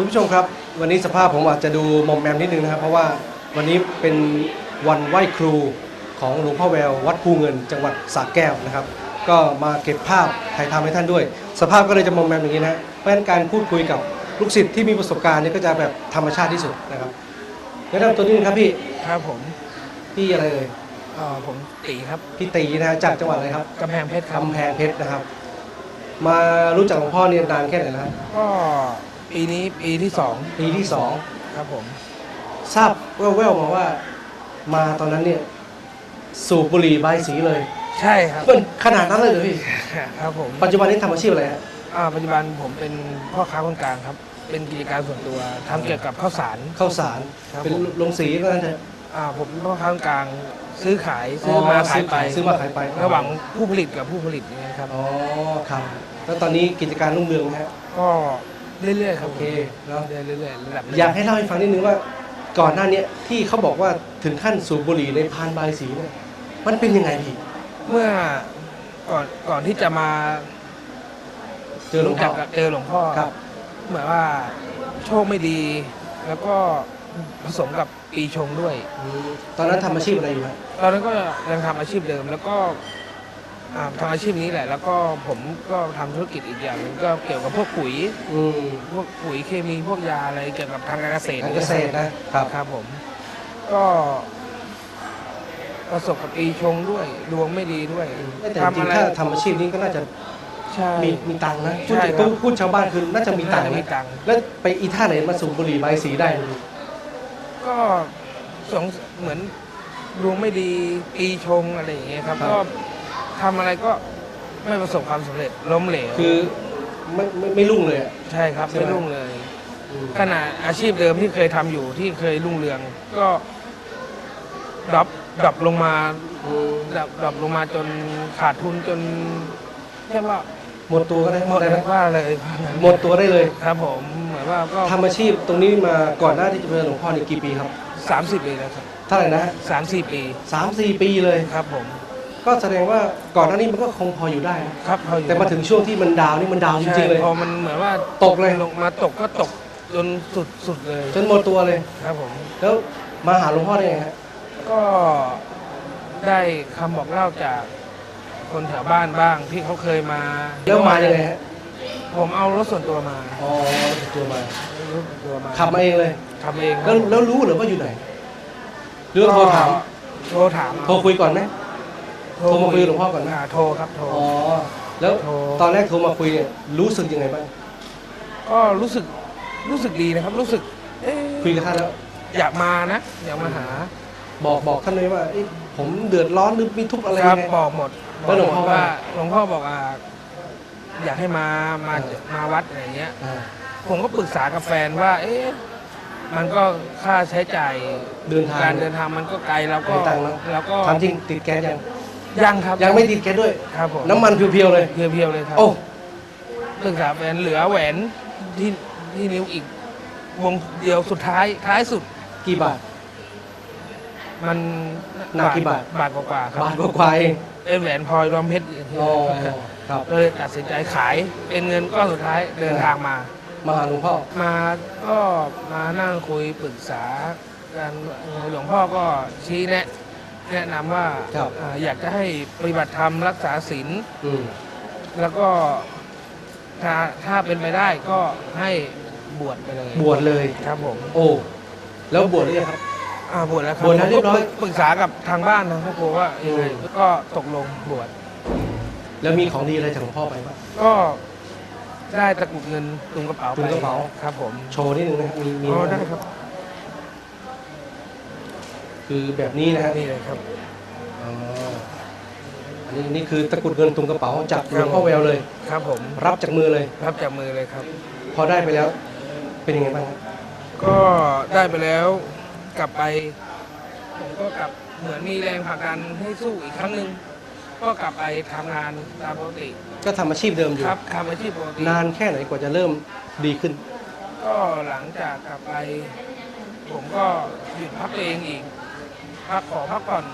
คุณผู้ชมครับ วันนี้สภาพผมอาจจะดูมอมแมมนิดนึงนะครับ เพราะว่าวันนี้เป็นวันไหว้ครูของหลวงพ่อแวววัดภูเงิน จังหวัดสระแก้วนะครับ ก็มาเก็บภาพถ่ายทำให้ท่านด้วย สภาพก็เลยจะมอมแมมอย่างนี้นะเพราะฉะนั้นการพูดคุยกับลูกศิษย์ที่มีประสบการณ์เนี่ยก็จะแบบธรรมชาติที่สุดนะครับแนะนำตัวนิดนึงครับพี่ครับผมพี่อะไรเอ่ยเอ่อผมตีครับพี่ตีนะฮะจากจังหวัดอะไรครับกำแพงเพชรครับกำแพงเพชรนะครับ มารู้จักหลวงพ่อเนี่ยนานแค่ไหนแล้วครับก็ ปีนี้ปีที่สองปีที่สองครับผม ทราบแว่วๆมาว่า มาตอนนั้นเนี่ย สูบบุหรี่ใบายสีเลยใช่ครับมันขนาดนั้นเลยเหรอพี่ครับผมปัจจุบันนี้ทำอาชีพอะไรฮะอ่าปัจจุบันผมเป็นพ่อค้าคนกลางครับ เป็นกิจการส่วนตัวทำเกี่ยวกับข้าวสาร ข้าวสารครับเป็นผม โรงสีก็นั่นเถอะ อ่าผมเป็นพ่อค้าคนกลางซื้อขายซื้อมาขายไปซื้อมาขายไป ระหว่างผู้ผลิตกับผู้ผลิตอย่างเงี้ยครับ อ๋อครับ แล้วตอนนี้กิจการรุ่งเรืองไหมฮะก็ เรื่อยๆครับโอเคเนอะ เรื่อยๆระดับอยากให้เล่าให้ฟังนิดนึงว่า ก่อนหน้าเนี้ยที่เขาบอกว่าถึงขั้นสูบบุหรี่ในพานใบายสีเนี่ยมันเป็นยังไงพี่เมื่อก่อนก่อนที่จะมาเจอหลวงจัพ่กอกับเจอหลวงพ่อครับ เหมือนว่าโชคไม่ดี แล้วก็ผสมกับปีชงด้วยอืมตอนนั้นทำอาชีพอะไรอยู่ฮะตอนนั้นก็ยังทำอาชีพเดิม แล้วก็อ่า ทำอาชีพนี้แหละ แล้วก็ผมก็ทำธุรกิจอีกอย่างหนึงก็เกี่ยวกับพวกปุ๋ยอืมพวกปุ๋ยเคมีพวกยาอะไรเกี่ยวกับทางการเกษตรการเกษตรนะครับครับผม ก็ประสบกับปีชงด้วยดวงไม่ดีด้วยแต่จริงๆถ้าทำอาชีพนี้ก็น่าจะใช่ มีมีตังค์นะพูดใช่ถึงครับ พูดชาวบ้านคือน่าจะมีตังค์น่าจะมีนะตังค์แล้วไปอีท่าไหนมาสูบบุหรี่ใบายสีได้ดูก็สงเหมือนดวงไม่ดีปีชงอะไรอย่างเงี้ยครับ ก็ ทำอะไรก็ไม่ประสบความสำเร็จล้มเหลวคือไม่ไม่ไม่รุ่งเลยอะ ใช่ครับใช่ไหม ไม่รุ่งเลย อืมขณะอาชีพเดิมที่เคยทำอยู่ที่เคยรุ่งเรือง ก็ดรอปดรอปลงมาอืมดรอปดรอปลงมาจนขาดทุนจนเรียกว่าหมดตัวก็ได้หมดได้ไหมว่าเลยหมดตัวได้เลยครับผมเหมือนว่าก็ทำอาชีพตรงนี้มาก่อนหน้าที่จะเป็นหลวงพ่อนี่กี่ปีครับ สามสิบปีแล้วครับ เท่าไหร่นะสามสี่ปี สามสี่ปีเลย ครับผม ก็แสดงว่าก่อนหน้านี้มันก็คงพออยู่ได้นะครับพออยู่แต่มาถึงช่วงที่มันดาวนี่มันดาวจริงๆเลย ใช่พอมันเหมือนว่าตกเลย ลงมาตกก็ตกจนสุดสุดเลยจนหมดตัวเลย ครับผม แล้วมาหาหลวงพ่อได้ไงฮะก็ได้คำบอกเล่าจากคนแถวบ้านบ้างที่เขาเคยมาแล้วมายังไงฮะผมเอารถส่วนตัวมาอ๋อตัวมา รถส่วนตัวมาขับมาเองเลยขับเองคแล้รัวบแล้วรู้เหรือว่าอยู่ไหนหรือว่าโทรถาม โทรถามโทรคุยก่อนไหม โทรมาคุยกับหลวงพ่อก่อนนะาโทรครับโทร อ๋อ แล้วโทร ตอนแรกโทรมาคุยเนี่ยรู้สึกยังไงบ้าง ก็รู้สึกรู้สึกดีนะครับ รู้สึกเอ๊ะคุยกับท่านแล้ว อยากมานะ อยากมาหาบอกบอกท่านเลยว่าเอ้ยผมเดือดร้อนหรือมีทุกข์อะไรครัยับงไง บอกหมดแล้วหลวงพ่อบอกมดว่า หลวงพ่อบอกอ่าอยากให้มามาเออมาวัดอะไรอย่างเงี้ย อ่าผมก็ปรึกษากับแฟนว่า เอ๊ะมันก็ค่าใช้จ่ายเดินทางการเดินทางมันก็ไกลแล้วก็ไม่ตังค์แล้วแล้วก็ ถามจริงติดแก๊สยัง ยังครับยังไม่ติดแก๊สด้วย ครับผมน้ำมันเพียวๆเลย เพียวๆเลยครับโอ้ปรึกษาแฟนเหลือแหวนที่ที่นิ้วอีก วงเดียวสุดท้ายท้ายสุด กี่บาท มันหนักกี่บาท บาทกว่าๆครับบาทกว่าๆเองเป็นแหวนพลอยรวมเพชรอ๋อครับเลยตัดสินใจขายเป็นเงินก้อนสุดท้ายเดินทางมา มาหาหลวงพ่อ มาก็มานั่งคุยปรึกษากันหลวงพ่อก็ชี้แนะ แนะนำว่าครับอ่าอยากจะให้ปฏิบัติธรรมรักษาศีลอืมแล้วก็ถ้าถ้าเป็นไปได้ก็ให้บวชไปเลยบวชเลย ครับผมโอ้แล้วบวชหรือยังครับ อ่าบวชแล้วครับบวชแล้วเรียบร้อย ผมก็ปรึกษากับทางบ้านนะครอบครัวว่ายังไงอืมก็ตกลงบวชแล้วมีของดีอะไรจากหลวงพ่อไปบ้าง ก็ได้ตะกรุดเงินตุงกระเป๋าตุงกระเป๋า ครับผมโชว์นิดนึงนะครับมีมีอ๋อไหมได้ครับ คือแบบนี้นะฮะนี่เลยครับอ๋ออันนี้นี่คือตะกรุดเงินตุงกระเป๋าจากหลวงพ่อแววเลย ครับผมรับจากมือเลย รับจากมือเลยครับ พอได้ไปแล้ว เป็นยังไงบ้างครับก็ได้ไปแล้วกลับไป ผมก็กลับเหมือนมีแรงผลักดันให้สู้อีกครั้งหนึ่งก็กลับไปทำงานตามปกติ ก็ทำอาชีพเดิมอยู่ ครับทำอาชีพปกตินานแค่ไหนกว่าจะเริ่มดีขึ้น ก็หลังจากกลับไป ผมก็หยุดพักตัวเองอีก พักขอพักผ่อน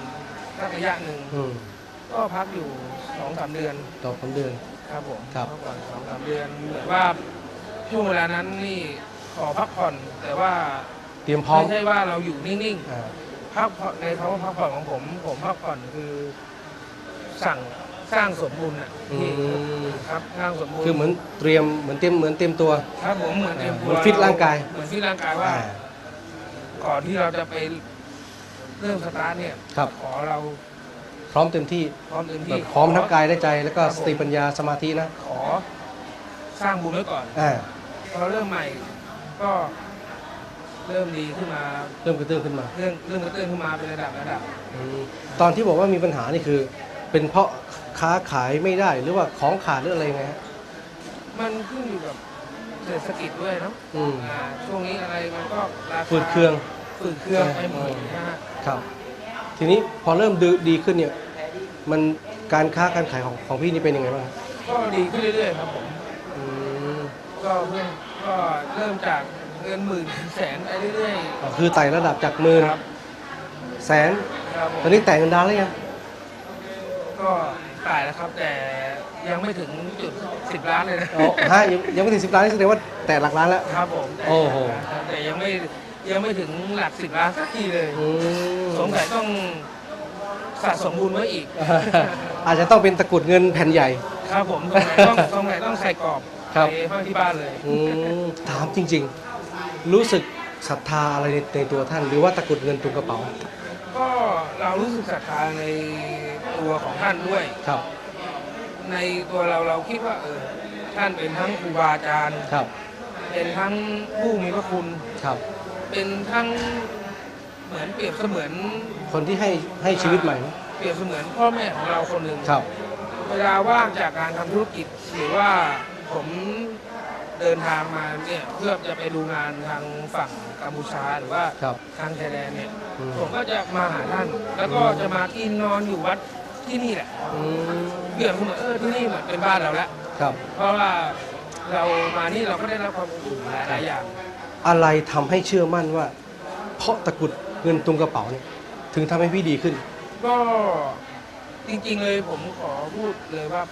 สักระยะหนึ่งอืมก็พักอยู่สองสามเดือนต่อสามเดือน ครับผมครับ พักผ่อนสองสามเดือนเหมือนว่าช่วงเวลานั้นนี่ขอพักผ่อน แต่ว่าเตรียมพร้อมไม่ใช่ว่าเราอยู่นิ่งอ่าๆพักผ่อนในคำว่าพักผ่อนของผมผมพักผ่อนคือสั่งสร้างสมบูรณ์อะอืพี่มครับสร้างสมบูรณ์ คือเหมือนเตรียมเหมือนเตรียมเหมือนเตรียมตัว ครับผมเหมือนเตรียมเหตัมืวอนฟิตร่างกาย เหมือนฟิตร่างกายว่า อ่า ก่อนที่เราจะไป เริ่มสตาร์ทเนี่ยครับ ขอเราพร้อมเต็มที่พร้อมเต็มแบที่บพร้อมทั้งกายและใจ แล้วก็ครับผมสติปัญญาสมาธินะขอ สร้างบุญไว้ก่อนอ่าพอเริ่มใหม่ ก็เริ่มดีขึ้นมา เริ่มกระเตื้องขึ้นมา เรื่องเรื่องกระเตื้องขึ้นมาเป็นระดับระดับ อืมตอนที่บอกว่ามีปัญหานี่คือ เป็นเพราะค้าขายไม่ได้หรือว่าของขาดหรืออะไรไงฮะ มันขึ้นอยู่กับเศรษฐกิจด้วยเนาะอืม อ่าช่วงนี้อะไรมันก็ราคาฝืดเคือง ฝืดเครื่องไปหมดนะฮะครับ ทีนี้พอเริ่มดีดีขึ้นเนี่ย มันการค้าการขายของของพี่นี่เป็นยังไงบ้างครับก็ดีขึ้นเรื่อยๆครับผมอืมก็เพิ่มก็เริ่มจากเงินหมื่นแสนไปเรื่อยอ๋อคือไต่ระดับจากหมื่นๆครับแสน ครับผมตอนนี้แต่เงินดานแล้วยังก็ตายแล้วครับ แต่ยังไม่ถึงจุดสิบล้านเลยนะ อ๋อฮะยังยังไม่ถึงสิบล้านนี่แสดงว่าแต่หลักล้านแล้ว ครับผมแต่โอ้โห แต่ยังไม่ ยังไม่ถึงหลักสิบล้านสักทีเลย อืมสงสัยต้องสะสมบุญไว้อีก อาจจะต้องเป็นตะกรุดเงินแผ่นใหญ่ ครับผมสงสัยต้องสงสัยต้องใส่กรอบครับ ไปไว้ที่บ้านเลย อืมถามจริง ๆ รู้สึกศรัทธาอะไรในในตัวท่าน หรือว่าตะกรุดเงินตุงกระเป๋าก็เรารู้สึกศรัทธาในตัวของท่านด้วย ครับในตัวเราเราคิดว่าเออท่านเป็นทั้งครูบาอาจารย์ ครับเป็นทั้งผู้มีพระคุณ ครับ เป็นทั้งเหมือนเปรียบเสมือนคนที่ให้ให้ชีวิตใหม่นะเปรียบเสมือนพ่อแม่ของเราคนหนึ่งครับ เวลาว่างจากการทำธุรกิจหรือว่าผมเดินทางมาเนี่ยเพื่อจะไปดูงานทางฝั่งกัมพูชาหรือว่าครับ ทางชายแดนเนี่ย อืม ผมก็จะมาหาท่าน แล้วก็จะมากินนอนอยู่วัดที่นี่แหละอืมเปรียบเสมือนเออที่นี่เหมือนเป็นบ้านเราแล้ว ครับ เพราะว่าเรามานี่เราก็ได้รับความอบอุ่นหลายๆอย่าง อะไรทำให้เชื่อมั่นว่า เพราะตะกรุดเงินตุงกระเป๋าเนี่ยถึงทำให้พี่ดีขึ้น ก็จริงๆเลยผมขอพูดเลยว่า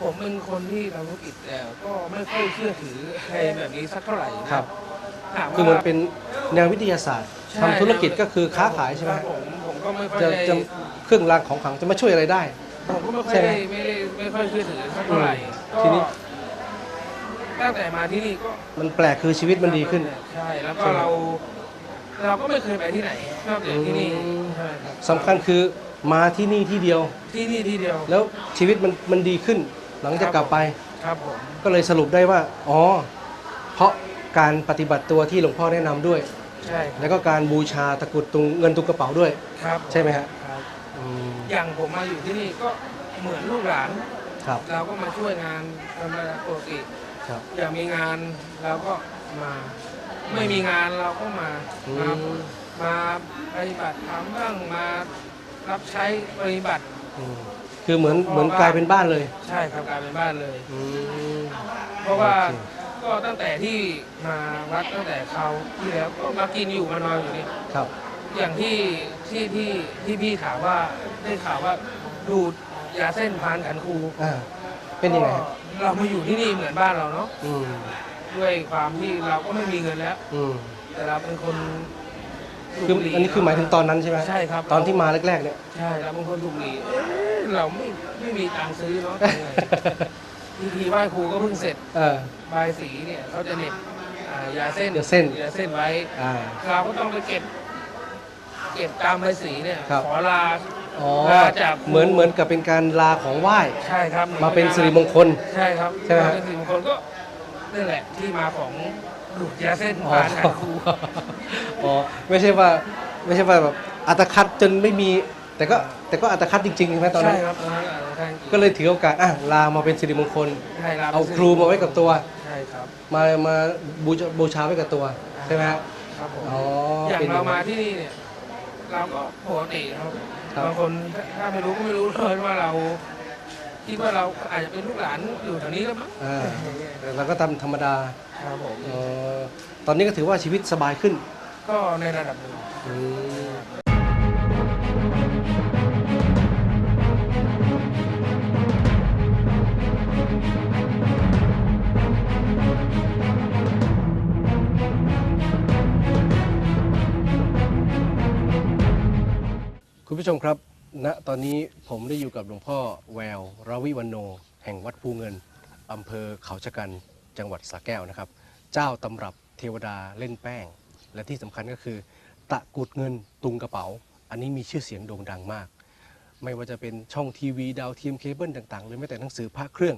ผมเป็นคนที่ทำธุรกิจแต่ก็ไม่ค่อยเชื่อถืออะไรแบบนี้สักเท่าไหร่นะครับถามว่าคือมันเป็นแนววิทยาศาสตร์ใช่ทำธุรกิจก็คือค้าขายใช่ไหมครับผมผมก็ไม่ค่อยจะได้จะเครื่องรางของขลังจะมาช่วยอะไรได้ผมก็ไม่ค่อใช่ยไหมได้ไม่ได้ไม่ค่อยเชื่อถือสักเท่าไหร่อืมทีนี้ก็ ตั้งแต่มาที่นี่ก็มันแปลกคือชีวิตมันดีขึ้น ใช่แล้วก็ใช่ไหมเรา เราก็ไม่เคยไปที่ไหนนอกจากที่นี่อืม ใช่ครับสำคัญคือมาที่นี่ที่เดียว ที่นี่ที่เดียว แล้วชีวิตมันมันดีขึ้น หลังจากกลับไป ครับผม ก็เลยสรุปได้ว่า อ๋อ เพราะการปฏิบัติตัวที่หลวงพ่อแนะนำด้วย ใช่แล้วก็การบูชาตะกรุดตุงเงินตุงกระเป๋าด้วย ครับใช่ไหมฮะครับอืมอย่างผมมาอยู่ที่นี่ก็เหมือนลูกหลาน ครับ เราก็มาช่วยงานธรรมดาปกติ ครับอยากมีงานเราก็มา ไม่มีงานเราก็มาอืมามมาปฏิบัติธรรมบ้างมารับใช้ปฏิบัติ อืมคือเหมือนเหมือนกลายเป็นบ้านเลยใช่ครับกลายเป็นบ้านเลย อืม เพราะว่าโอเค ก็ตั้งแต่ที่มาวัดตั้งแต่เขาวที่แล้วก็มากินอยู่มานอนอยู่นี่ครับ อย่างที่ที่ที่ที่พี่ถามว่าได้ข่าวว่าดูดยาเส้นพานขันครูอ่า เป็นยังไงฮะก็ เรามาอยู่ที่นี่เหมือนบ้านเราเนาะอืมด้วยความที่เราก็ไม่มีเงินแล้ว อืมแต่เราเป็นคนสูบคือบุหรี่ อันนี้คือหมายถึงตอนนั้นใช่ไหมใช่ครับ ตอนที่มาแรกๆเนี่ย ใช่เราเป็นคนถูกหลีเอ๊ะเราไม่ไม่มีตังค์ซื้อเนาะทำไงทีทีไหว้ครูก็เพิ่งเสร็จเออ บายสีเนี่ยเขาจะเหน็บอ่ายาเส้นยาเส้น ยาเส้นไว้ อ่า เราก็ต้องไปเก็บ เก็บตามใบสีเนี่ย ครับ ขอลา อ๋อลาจากครูเหมือนเหมือนกับเป็นการลาของไหว้ ใช่ครับมาเป็นสิริมงคล ใช่ครับใช่ไหม มาเป็นสิริมงคลก็นั่นแหละที่มาของดูดยาเส้นอ๋อพานขันครู อ๋อ ไม่ใช่ว่าไม่ใช่ว่าแบบอัตคัดจนไม่มี แต่ก็แต่ก็อัตคัดจริงๆใช่ไหมตอนใช่นั้นครับตอนนั้นอะท่านก็เลยถือโอกาสอะลามาเป็นสิริมงคล ใช่รับเอาครูมาไว้กับตัว ใช่ครับ มามาบูชาบูชาไว้กับตัว ใช่ไหมฮะ ครับผมอ๋ออย่างป็นเรามาที่นี่เนี่ย เราก็ปกติครับครับ บางคนถ้าไม่รู้ก็ไม่รู้เลยว่าเราคิดว่าเราอาจจะเป็นลูกหลานอยู่แถวนี้แล้วมั้งอ่าแต่เราก็ทำธรรมดาครับผมเอ่อตอนนี้ก็ถือว่าชีวิตสบายขึ้นก็ในระดับหนึ่ง อืม คุณผู้ชมครับณตอนนี้ผมได้อยู่กับหลวงพ่อแววราวิวันโน แห่งวัดภูเงินอำเภอเขาชะกันจังหวัดสระแก้วนะครับ เจ้าตำรับเทวดาเล่นแป้ง และที่สำคัญก็คือ ตะกรุดเงินตุงกระเป๋า อันนี้มีชื่อเสียงโด่งดังมาก ไม่ว่าจะเป็นช่องทีวีดาวเทียมเคเบิลต่างๆ หรือแม้แต่หนังสือพระเครื่อง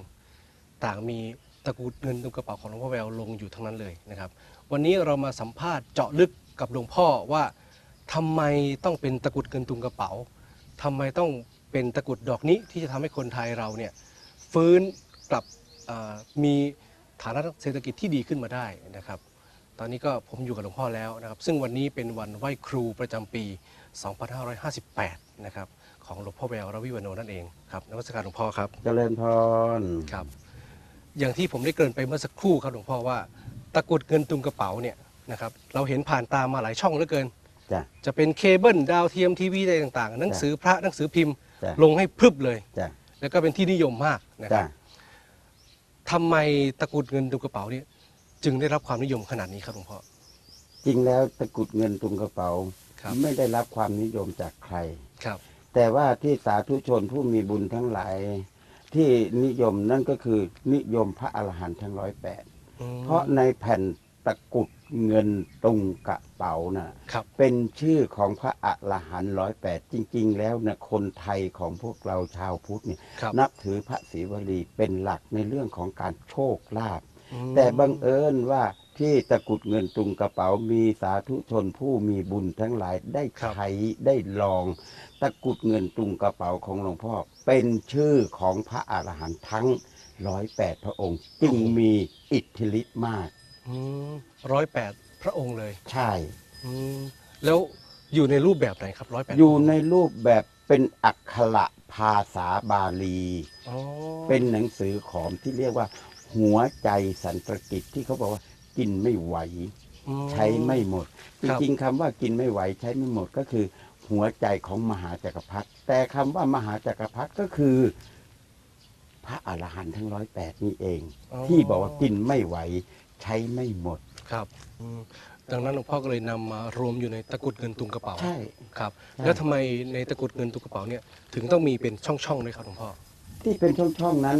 ต่างมีตะกรุดเงินตุงกระเป๋าของหลวงพ่อแววลงอยู่ทั้งนั้นเลยนะครับ วันนี้เรามาสัมภาษณ์เจาะลึกกับหลวงพ่อว่า ทำไมต้องเป็นตะกรุดเงินตุงกระเป๋าทำไมต้องเป็นตะกรุดดอกนี้ที่จะทำให้คนไทยเราเนี่ยฟื้นกลับเอ่อมีฐานะเศรษฐกิจที่ดีขึ้นมาได้นะครับ ตอนนี้ก็ผมอยู่กับหลวงพ่อแล้วนะครับ ซึ่งวันนี้เป็นวันไหว้ครูประจำปี 2558 นะครับของหลวงพ่อแววรวิวันโนนั่นเองครับนวัตการหลวงพ่อครับเจริญพรครับ อย่างที่ผมได้เกริ่นไปเมื่อสักครู่ครับหลวงพ่อว่า ตะกรุดเงินตุงกระเป๋าเนี่ยนะครับเราเห็นผ่านตามาหลายช่องเหลือเกิน จ้ะ จะเป็นเคเบิลดาวเทียมทีวีอะไรต่างๆ หนังสือพระหนังสือพิมพ์ จ้ะ ลงให้พรึบเลย จ้ะแล้วก็เป็นที่นิยมมากนะคจ้ะรับทำไมตะกรุดเงินตุงกระเป๋าเนี่ยจึงได้รับความนิยมขนาดนี้ครับหลวงพ่อ จริงแล้วตะกรุดเงินตุงกระเป๋า ครับ ไม่ได้รับความนิยมจากใคร ครับ แต่ว่าที่สาธุชนผู้มีบุญทั้งหลาย ที่นิยมนั่นก็คือนิยมพระอรหันต์ทั้งร้อยแปดอืมเพราะในแผ่นตะกรุด เงินตุงกระเป๋าน่ะครับ เป็นชื่อของพระอรหันต์ร้อยแปดจริง ๆ แล้วนะคนไทยของพวกเราชาวพุทธเนี่ยครับ นับถือพระศรีวลีเป็นหลักในเรื่องของการโชคลาภ อืม แต่บังเอิญว่าที่ตะกรุดเงินตุงกระเป๋ามีสาธุชนผู้มีบุญทั้งหลายได้ใช้ได้ลอง ตะกรุดเงินตุงกระเป๋าของหลวงพ่อ เป็นชื่อของพระอรหันต์ทั้งร้อยแปดพระองค์ จึงมีอิทธิฤทธิ์มาก ร้อยแปดพระองค์เลยใช่ อืมแล้วอยู่ในรูปแบบไหนครับร้อยแปดอยู่ในรูปแบบเป็นอักขระภาษาบาลีอ๋อเป็นหนังสือขอมที่เรียกว่า หัวใจสันตกิจที่เขาบอกว่ากินไม่ไหวอืมใช้ไม่หมดจครับริงๆคำว่ากินไม่ไหวใช้ไม่หมดก็คือ หัวใจของมหาจักรพรรดิแต่คำว่ามหาจักรพรรดิก็คือ พระอรหันต์ทั้งร้อยแปดนี่เอง ที่บอกว่ากินไม่ไหว ใช้ไม่หมด ครับอืมดังนั้นหลวงพ่อก็เลยนำมารวมอยู่ในตะกรุดเงินตุงกระเป๋าใช่ ครับ ใช่ แล้วทำไมในตะกรุดเงินตุงกระเป๋าเนี่ยถึงต้องมีเป็นช่องๆด้วยครับหลวงพ่อ ที่เป็นช่องๆนั้น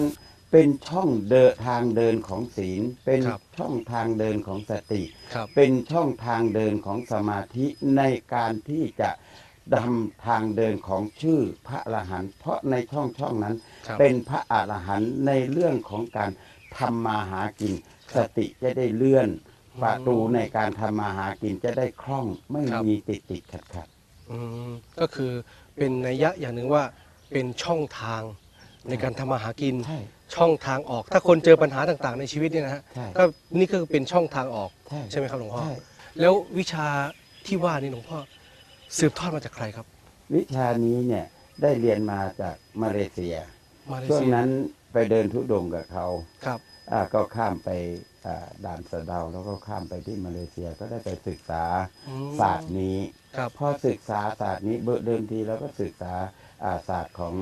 เป็นช่องเดินทางเดินของศีล เป็นครับ ช่องทางเดินของสติ ครับ เป็นช่องทางเดินของสมาธิในการที่จะดำทางเดินของชื่อพระอรหันต์เพราะในช่องช่องนั้น ครับ เป็นพระอรหันต์ในเรื่องของการทำมาหากินครั สบติจะได้เลื่อนอืมประตูในการทำมาหากินจะได้คล่องไม่ครับมีติดติดขัดขัดอืมก็คือเป็นนัยยะอย่างหนึ่งว่าเป็นช่องทางในการทำมาหากินใช่ช่องทางออก ถ้าคนเจอปัญหาต่างๆ ในชีวิตเนี่ยนะฮะใช่ก็นี่ก็เป็นช่องทางออกใช่ใช่ไหมครับหลวงพ่อใช่แล้ววิชาที่ว่านี่หลวงพ่อสืบทอดมาจากใครครับ วิชานี้เนี่ยได้เรียนมาจากมาเลเซียมาเลช่วงเซียนั้นไปเดินทุดงค์กับเขาครับอ่า ก็ข้ามไปอ่าด่านสะเดาแล้วก็ข้ามไปที่มาเลเซียก็ได้ไปศึกษาอืมศาสตร์นี้ครับพอศึกษาศาสตร์นี้เบอร์เดิมทีเราก็ศึกษาอ่าศาสตร์ของ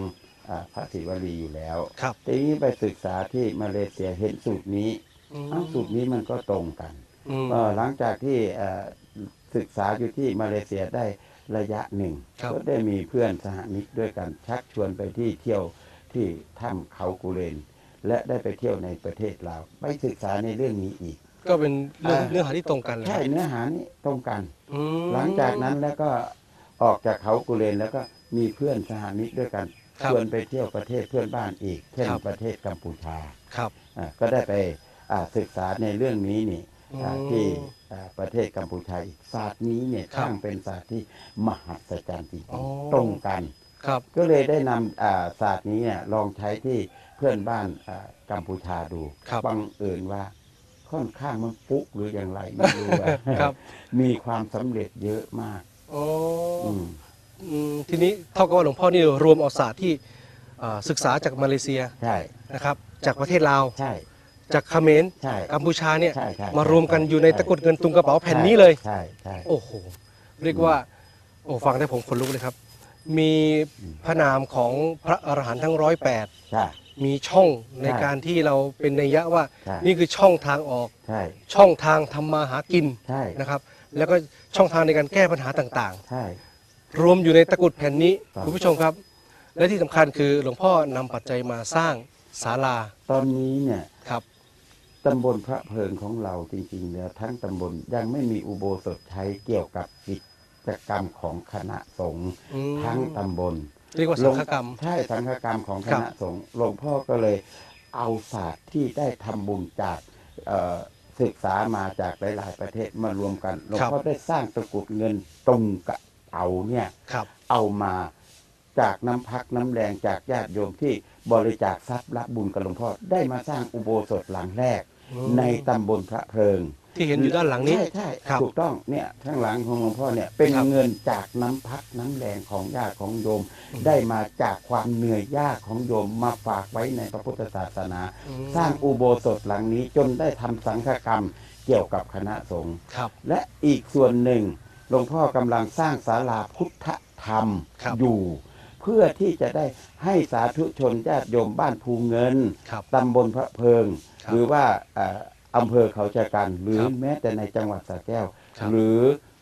อาพระศิวลีอยู่แล้วครับทีนี้ไปศึกษาที่มาเลเซียเห็นสูตรนี้อืมอ้าวสูตรนี้มันก็ตรงกันอืมเอ่อหลังจากที่เอ่อศึกษาอยู่ที่มาเลเซียได้ระยะหนึ่งครับก็ได้มีเพื่อนสหมิตรด้วยกันชักชวนไปที่เที่ยวที่ถ้ำเขากุเรน และได้ไปเที่ยวในประเทศลาวไปศึกษาในเรื่องนี้อีก ก็เป็นเรื่องอ่าเนื้อหาที่ตรงกันเลยใช่เนื้อหานี่ตรงกันอืมหลังจากนั้นแล้วก็ออกจากเขากุเรนแล้วก็มีเพื่อนสหมิตรด้วยกันครับชวนไปเที่ยวประเทศเพื่อนบ้านอีก เช่นครับประเทศกัมพูชาครับอ่าก็ได้ไปอ่าศึกษาในเรื่องนี้นี่อ่าอืมที่อ่าประเทศกัมพูชาอีกศาสตร์นี้เนี่ยครับช่างเป็นศาสตร์ที่มหัศจรรย์จริอ๋องๆตรงกันครับก็เลยได้นำอ่าศาสตร์นี้เนี่ยลองใช้ที่ เพื่อนบ้านอ่ากัมพูชาดูครับบังเอิญว่าค่อนข้างมันปุ๊กหรืออย่างไรไม่รู้ว่าครับ มีความสำเร็จเยอะมากโอ้อืมอืมทีนี้เท่ากับว่าหลวงพ่อนี่รวมเอาศาสตร์ที่อ่าศึกษาจากมาเลเซียใช่นะครับ จากประเทศลาวใช่ จากเขมรใช่กัมพูชาเนี่ยใช่ใช่มารวมกันอยู่ในช่ตะกรุดเงินตุงกระเป๋าแผ่นนี้เลยใช่ใช่โอ้โหเรียกว่าโอ้ฟังได้ผมขนลุกเลยครับ มีพระนามของพระอรหันต์ทั้งร้อยแปดใช่ มีช่องในใช่การที่เราเป็นนัยยะว่า ใช่ นี่คือช่องทางออก ใช่ช่องทางทำมาหากินใช่นะครับ แล้วก็ช่องทางในการแก้ปัญหาต่างใช่ ๆ รวมอยู่ในตะกรุดแผ่นนี้ครับ คุณผู้ชมครับ และที่สำคัญคือหลวงพ่อนำปัจจัยมาสร้างศาลาตอนนี้เนี่ยครับตำบลพระเพลิงของเราจริงๆแล้วทั้งตำบลยังไม่มีอุโบสถใช้เกี่ยวกับกิจกรรมของคณะสงฆ์อืมทั้งตำบล เรียกว่าสังฆกรรม ใช่สังฆกรรมของคครับณะสงฆ์หลวงพ่อก็เลยเอาศาสตร์ที่ได้ทำบุญจากเอ่อศึกษามาจากหลายๆประเทศมารวมกันหลวงพ่อได้สร้างตะกรุดเงินตรงกระเป๋าเนี่ยครับเอามาจากน้ำพักน้ำแรงจากญาติโยมที่บริจาคทรัพย์รับบุญกับหลวงพ่อได้มาสร้างอุโบสถหลังแรกอืมในตำบลพระเพลิง ที่เห็นอยู่ด้านหลังนี้ ใช่ใช่ครับถูกต้องเนี่ยข้างหลังของหลวงพ่อเนี่ยเป็นครับเงินจากน้ำพักน้ำแรงของญาติของโยมได้มาจากความเหนื่อยยากของโยมมาฝากไว้ในพระพุทธศาสนา อืมสร้างอุโบสถหลังนี้จนได้ทำสังฆกรรมเกี่ยวกับคณะสงฆ์ครับและอีกส่วนหนึ่งหลวงพ่อกำลังสร้างศาลาพุทธธรรมครับ อยู่ เพื่อที่จะได้ให้สาธุชนญาติโยมบ้านภูเงิน ครับ ตำบลพระเพิง ครับหรือว่าเอ่อ อำเภอเขาชะกัน หรือครับแม้แต่ในจังหวัดสระแก้วครับหรือ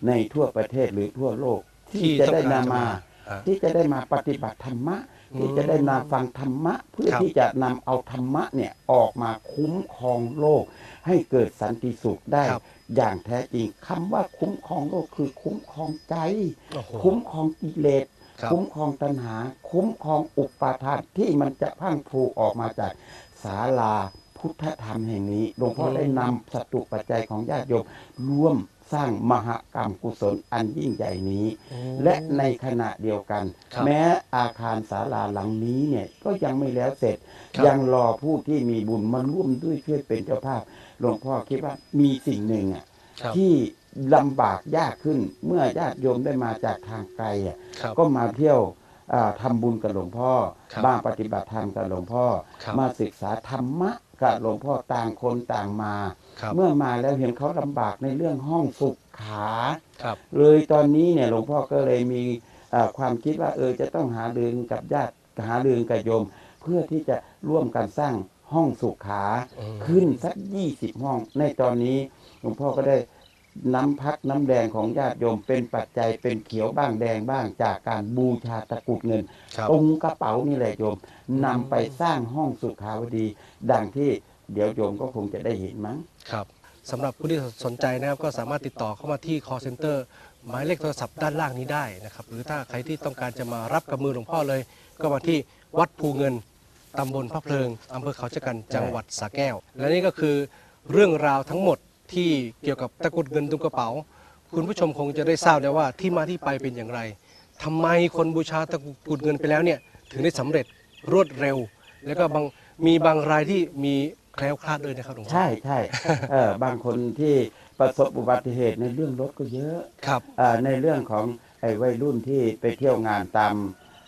ในทั่วประเทศหรือทั่วโลก ที่ที่จะได้ต้องการนำมาจะมาอ่าที่จะได้มาปฏิบัติธรรมะอืมที่จะได้มาฟังธรรมะ เพื่อครับที่จะนำเอาธรรมะเนี่ยออกมาคุ้มครองโลก ให้เกิดสันติสุขได้ครับอย่างแท้จริงคำว่าคุ้มครองโลกคือคุ้มครองใจโอ้โหคุ้มครองกิเลสครับคุ้มครองตัณหา คุ้มครองอุปาทานที่มันจะพรังพรูออกมาจากศาลา พุทธธรรมแห่งนี้หลวงพ่อได้นำสตุปัจจัยของญาติโยมร่วมสร้างมหกรรมกุศลอันยิ่งใหญ่นี้โอ้และในขณะเดียวกันครับแม้อาคารศาลาหลังนี้เนี่ยก็ยังไม่แล้วเสร็จครับยังรอผู้ที่มีบุญมาร่วมด้วยช่วยเป็นเจ้าภาพหลวงพ่อคิดว่ามีสิ่งหนึ่งอะครับที่ลำบากยากขึ้นเมื่อญาติโยมได้มาจากทางไกลอะครับก็มาเที่ยวอ่าทำบุญกับหลวงพ่อครับบ้างปฏิบัติธรรมกับหลวงพ่อครับมาศึกษาธรรมะ กับหลวงพ่อต่างคนต่างมาครับเมื่อมาแล้วเห็นเขาลำบากในเรื่องห้องสุขขาครับเลยตอนนี้เนี่ยหลวงพ่อก็เลยมีเอ่อความคิดว่าเออจะต้องหาเรือนกับญาติหาเรือนกับโยม เพื่อที่จะร่วมกันสร้างห้องสุขาอืมขึ้นสักยี่สิบห้อง ในตอนนี้หลวงพ่อก็ได้ น้ำพักน้ำแดงของญาติโยมเป็นปัจจัยเป็นเขียวบ้างแดงบ้าง จากการบูชาตะกรุดเงินครับตรงกระเป๋านี่แหละโยมนำไปสร้างห้องสุขาวดี ดังที่เดี๋ยวโยมก็คงจะได้เห็นมั้งครับสำหรับผู้ที่สนใจนะครับก็สามารถติดต่อเข้ามาที่ call center หมายเลขโทรศัพท์ด้านล่างนี้ได้นะครับ หรือถ้าใครที่ต้องการจะมารับกับมือหลวงพ่อเลย ก็มาที่วัดภูเงินตำบลพระเพลิงอำเภอเขาชะกันจังหวัดสระแก้ว และนี่ก็คือเรื่องราวทั้งหมด ที่เกี่ยวกับตะกรุดเงินตุงกระเป๋า คุณผู้ชมคงจะได้ทราบแล้วว่าที่มาที่ไปเป็นอย่างไรทำไมคนบูชาตะกรุดเงินไปแล้วเนี่ยถึงได้สำเร็จรวดเร็ว แล้วก็บางมีบางรายที่มีแคล้วคลาดด้วยนะครับหลวงพ่อใช่ใช่เออบางคนที่ประสบอุบัติเหตุในเรื่องรถก็เยอะครับอ่าในเรื่องของไอ้วัยรุ่นที่ไปเที่ยวงานตาม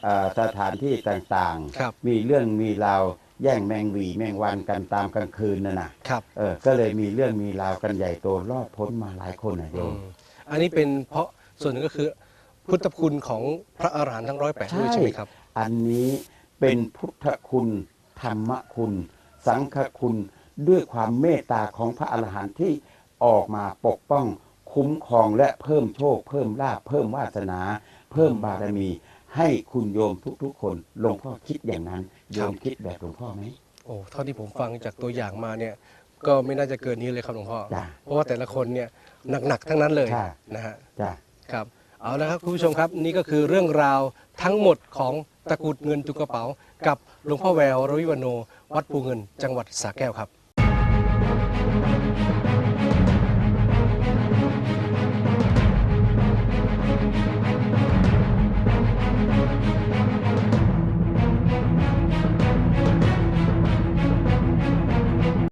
อ่าสถานที่ต่างครับๆมีเรื่องมีราว แย่งแมงหวีแมงวันกันตามกลางคืนน่ะนะครับเออก็เลยมีเรื่องมีราวกันใหญ่โตรอดพ้นมาหลายคนนะโยอืมมอันนี้เป็นเพราะส่วนหนึ่งก็คือพุทธคุณของพระอรหันต์ทั้งร้อยแปดด้วยใช่ใช่ไหมครับ อันนี้เป็นพุทธคุณธรรมคุณ สังฆคุณด้วยความเมตตาของพระอรหันต์ที่ออกมาปกป้องคุ้มครองและเพิ่มโชค เพิ่มลาภเพิ่มวาสนา เพิ่มบารมี ให้คุณโยมทุกๆ คนหลวงพ่อคิดอย่างนั้นโยมคิดแบบหลวงพ่อไหมโอ้เท่าที่ผมฟังจากตัวอย่างมาเนี่ย ก็ไม่น่าจะเกินนี้เลยครับหลวงพ่อ จ้ะ เพราะว่าแต่ละคนเนี่ยหนักๆทั้งนั้นเลยใช่ นะฮะ จ้ะ ครับเอาละครับคุณผู้ชมครับนี่ก็คือเรื่องราวทั้งหมดของตะกรุดเงินจุกกระเป๋า กับหลวงพ่อแววรวิวันโน วัดภูเงินจังหวัดสระแก้วครับ